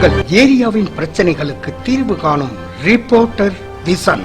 உங்கள் ஏரியாவின் பிரச்சனைகளுக்கு தீர்வு காணும் ரிப்போர்ட்டர் விசன்.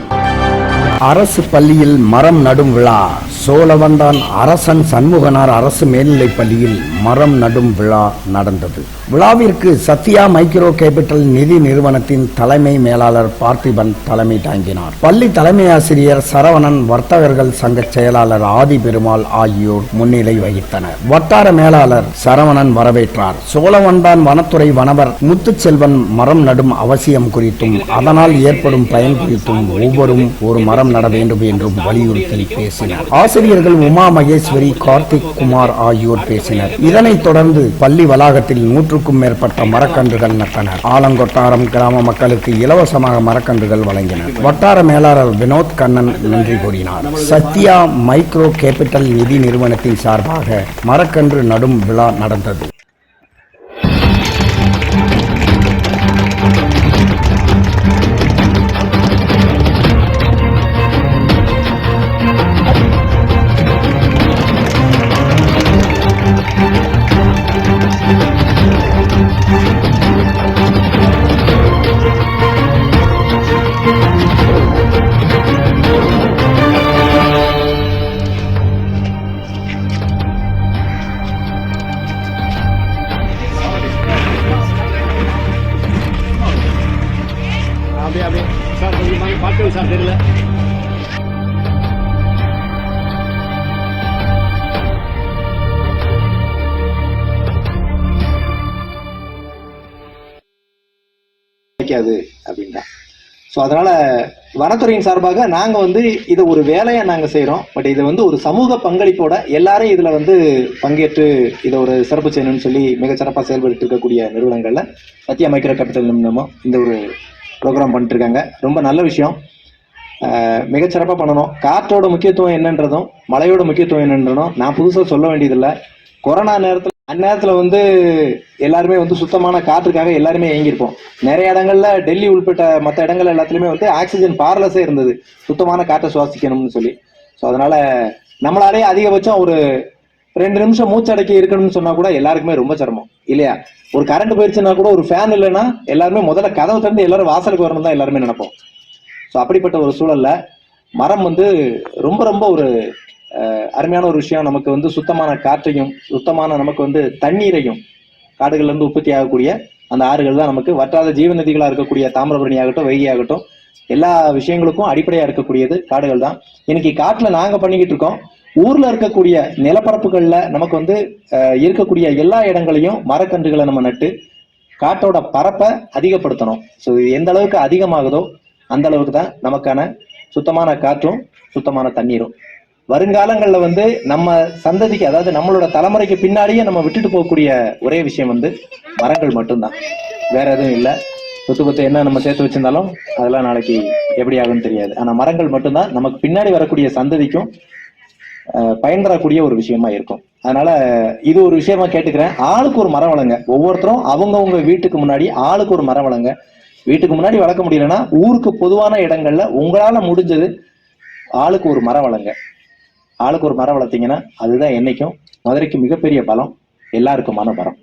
அரசு பள்ளியில் மரம் நடும் விழா. சோழவந்தான் அரசன் சண்முகனார் அரசு மேல்நிலைப் பள்ளியில் மரம் நடும் விழா நடந்தது. விழாவிற்கு சத்யா மைக்ரோ கேபிட்டல் நிதி நிறுவனத்தின் தலைமை மேலாளர் பார்த்திபன் தலைமை தாங்கினார். பள்ளி தலைமை ஆசிரியர் சரவணன் வர்த்தகர்கள் சங்க செயலாளர் ஆதி பெருமாள் ஆகியோர் முன்னிலை வகித்தனர். வட்டார மேலாளர் சரவணன் வரவேற்றார். சோழவண்டான் வனத்துறை வனவர் முத்துச்செல்வன் மரம் நடும் அவசியம் குறித்தும் அதனால் ஏற்படும் பயன் குறித்தும் ஒவ்வொரும் ஒரு மரம் நட வேண்டும் என்றும் வலியுறுத்தி பேசினார். ஆசிரியர்கள் உமா மகேஸ்வரி கார்த்திக் குமார் ஆகியோர் பேசினர். இதனைத் தொடர்ந்து பள்ளி வளாகத்தில் நூற்றுக்கும் மேற்பட்ட மரக்கன்றுகள் நட்டனர். ஆலங்கொட்டாரம் கிராம மக்களுக்கு இலவசமாக மரக்கன்றுகள் வழங்கினர். வட்டார மேலாளர் வினோத் கண்ணன் நன்றி கூறினார். சத்யா மைக்ரோ கேபிட்டல் நிதி நிறுவனத்தின் சார்பாக மரக்கன்று நடும் விழா நடந்தது. கொஞ்சம் சார் தெரியல கிடைக்காது அப்படின்னா ஸோ அதனால வனத்துறையின் சார்பாக நாங்க வந்து இதை ஒரு வேலையை நாங்க செய்கிறோம் பட் இதை வந்து ஒரு சமூக பங்களிப்போட எல்லாரும் இதுல வந்து பங்கேற்று இதை ஒரு சிறப்பு செய்யணும்னு சொல்லி மிகச்சிறப்பாக செயல்பட்டு இருக்கக்கூடிய நிறுவனங்கள்ல சத்யா மைக்ரோ கேபிட்டல் நிமிடமும் இந்த ஒரு ப்ரோக்ராம் பண்ணிட்டு இருக்காங்க. ரொம்ப நல்ல விஷயம். மிகச்சிறப்பாக பண்ணணும். காற்றோட முக்கியத்துவம் என்னன்றதும் மழையோட முக்கியத்துவம் என்னன்றதும் நான் புதுசாக சொல்ல வேண்டியதில்லை. கொரோனா நேரத்தில் அந்நேரத்தில் வந்து எல்லாருமே வந்து சுத்தமான காற்றுக்காக எல்லாருமே இயங்கியிருப்போம். நிறைய இடங்கள்ல டெல்லி உள்பட்ட மற்ற இடங்கள் எல்லாத்துலேயுமே வந்து ஆக்சிஜன் பார்லஸே இருந்தது. சுத்தமான காற்றை சுவாசிக்கணும்னு சொல்லி. ஸோ அதனால நம்மளாலே அதிகபட்சம் ஒரு ரெண்டு நிமிஷம் மூச்சடக்கி இருக்கணும்னு சொன்னா கூட எல்லாருக்குமே ரொம்ப சிரமம். இல்லையா? ஒரு கரண்ட் போயிடுச்சுன்னா கூட ஒரு ஃபேன் இல்லைன்னா எல்லாருமே முதல்ல கதவை திறந்து எல்லாரும் வாசலுக்கு வரணும் தான் எல்லாருமே நினைப்போம். ஸோ அப்படிப்பட்ட ஒரு சூழல்ல மரம் வந்து ரொம்ப ரொம்ப ஒரு அருமையான ஒரு விஷயம். நமக்கு வந்து சுத்தமான காற்றையும் சுத்தமான நமக்கு வந்து தண்ணீரையும் காடுகள்ல இருந்து உற்பத்தி ஆகக்கூடிய அந்த ஆறுகள் தான் நமக்கு. வற்றாத ஜீவநதிகளாக இருக்கக்கூடிய தாமிரபரணி ஆகட்டும் வைகை ஆகட்டும் எல்லா விஷயங்களுக்கும் அடிப்படையா இருக்கக்கூடியது காடுகள் தான். இன்னைக்கு காட்டுல நாங்க பண்ணிக்கிட்டு இருக்கோம். ஊர்ல இருக்கக்கூடிய நிலப்பரப்புகள்ல நமக்கு வந்து இருக்கக்கூடிய எல்லா இடங்களையும் மரக்கன்றுகளை நம்ம நட்டு காட்டோட பரப்பை அதிகப்படுத்தணும். ஸோ இது எந்த அளவுக்கு அதிகமாகுதோ அந்த அளவுக்கு தான் நமக்கான சுத்தமான காற்றும் சுத்தமான தண்ணீரும். வருங்காலங்களில் வந்து நம்ம சந்ததிக்கு அதாவது நம்மளோட தலைமுறைக்கு பின்னாடியே நம்ம விட்டுட்டு போகக்கூடிய ஒரே விஷயம் வந்து மரங்கள் மட்டும்தான். வேற எதுவும் இல்லை. சொத்து பத்து என்ன நம்ம சேர்த்து வச்சிருந்தாலும் அதெல்லாம் நாளைக்கு எப்படி ஆகும்னு தெரியாது. ஆனால் மரங்கள் மட்டும்தான் நமக்கு பின்னாடி வரக்கூடிய சந்ததிக்கும் பயன் தரக்கூடிய ஒரு விஷயமா இருக்கும். அதனால இது ஒரு விஷயமா கேட்டுக்கிறேன். ஆளுக்கு ஒரு மரம் வளங்க. ஒவ்வொருத்தரும் அவங்கவுங்க வீட்டுக்கு முன்னாடி ஆளுக்கு ஒரு மரம் வளங்க. வீட்டுக்கு முன்னாடி வளர்க்க முடியலன்னா ஊருக்கு பொதுவான இடங்கள்ல உங்களால முடிஞ்சது ஆளுக்கு ஒரு மரம் வளங்க ஆளுக்கு ஒரு மரம் வளர்த்தீங்கன்னா அதுதான் என்னைக்கும் மதுரைக்கு மிகப்பெரிய பலம் எல்லாருக்குமான மரம்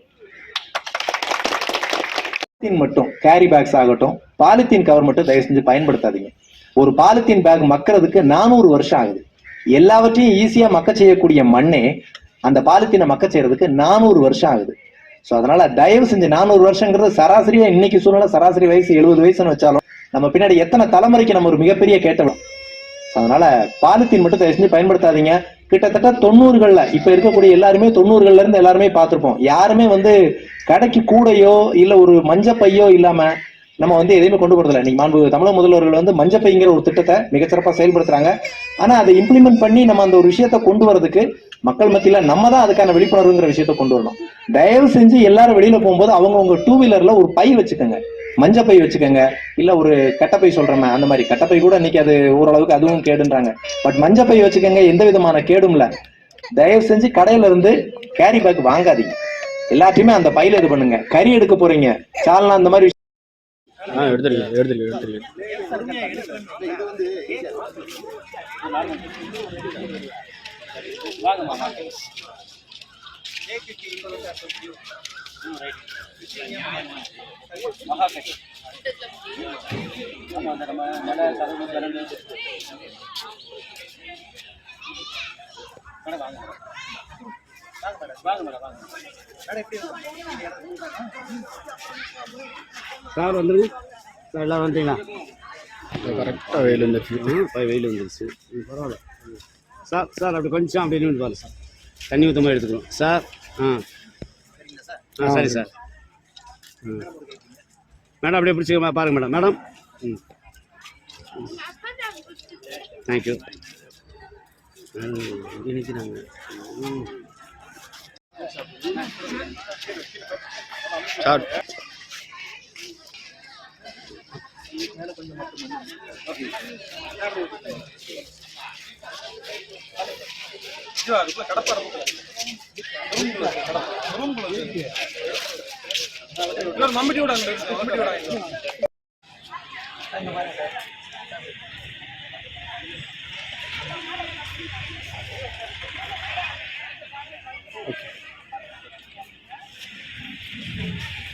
பாலித்தீன் மட்டும் கேரி பேக்ஸ் ஆகட்டும் பாலித்தீன் கவர் மட்டும் தயவு செஞ்சு பயன்படுத்தாதீங்க. ஒரு பாலித்தீன் பேக் மக்கிறதுக்கு நானூறு வருஷம் ஆகுது. எல்லாவற்றையும் ஈஸியா மக்க செய்யக்கூடிய மண்ணே அந்த பாலித்தீனை மக்க செய்யறதுக்கு நானூறு வருஷம் ஆகுது. ஸோ அதனால தயவு செஞ்சு நானூறு வருஷங்கிறது சராசரியா இன்னைக்கு சூழ்நிலை சராசரி வயசு எழுபது வயசுன்னு வச்சாலும் நம்ம பின்னாடி எத்தனை தலைமுறைக்கு நம்ம ஒரு மிகப்பெரிய கேட்டவம் அதனால பாலித்தீன் மட்டும் தயவு செஞ்சு பயன்படுத்தாதீங்க. கிட்டத்தட்ட தொண்ணூறுகள்ல இப்ப இருக்கக்கூடிய எல்லாருமே தொண்ணூறுகள்ல இருந்து எல்லாருமே பார்த்துருப்போம். யாருமே வந்து கடைக்கு கூடையோ இல்ல ஒரு மஞ்சப்பையோ இல்லாம நம்ம வந்து எதையுமே கொண்டு போறதில்லை. இன்னைக்கு மாண்பு தமிழக முதல்வர்கள் வந்து மஞ்சப்பைங்கிற ஒரு திட்டத்தை மிகச்சிறப்பாக செயல்படுத்துறாங்க. ஆனா அதை இம்ப்ளிமெண்ட் பண்ணி நம்ம அந்த ஒரு விஷயத்த கொண்டு வரதுக்கு மக்கள் மத்தியில நம்ம தான் அதுக்கான விழிப்புணர்வுங்கிற விஷயத்த கொண்டு வரணும். தயவு செஞ்சு எல்லாரும் வெளியில போகும்போது அவங்க உங்க டூ வீலர்ல ஒரு பை வச்சுக்கோங்க. மஞ்சள் பை வச்சுக்கோங்க. இல்ல ஒரு கட்டப்பை சொல்றேன் அந்த மாதிரி. கட்டப்பை கூட இன்னைக்கு அது ஓரளவுக்கு அதுவும் கேடுன்றாங்க. பட் மஞ்சள் பை வச்சுக்கோங்க எந்த விதமான கேடும் இல்ல. தயவு செஞ்சு கடையில இருந்து கேரி பேக் வாங்காதீங்க. எல்லாத்தையுமே அந்த பையில இது பண்ணுங்க. கறி எடுக்க போறீங்க. சால்னா அந்த மாதிரி ஆ எடுத்துருக்கேன் எடுத்துருக்கேன் எடுத்துருக்கேன் சார் வந்துருங்க. சார் எல்லாம் வந்துட்டீங்களா? கரெக்டாக வெயில் இருந்துச்சு இப்போ வெயில் வந்துருச்சு. பரவாயில்ல. சார் சார் அப்படி கொஞ்சம் அப்படி நின்று பாருங்க சார். தண்ணி ஊற்றமாக எடுத்துக்கணும். சார் ஆ. ஆ சரி சார். ம். மேடம் அப்படியே பிடிச்சிக்கமா பாருங்க மேடம். மேடம். ம். தேங்க்யூ நினைக்கிறாங்க சார் மேலே கொஞ்சம் மட்டும் ஆக்சுவலாக அதுக்குள்ள கடப்படத்துல ரூம்குள்ள இன்னொரு மம்மிட்டியோட மம்மிட்டியோட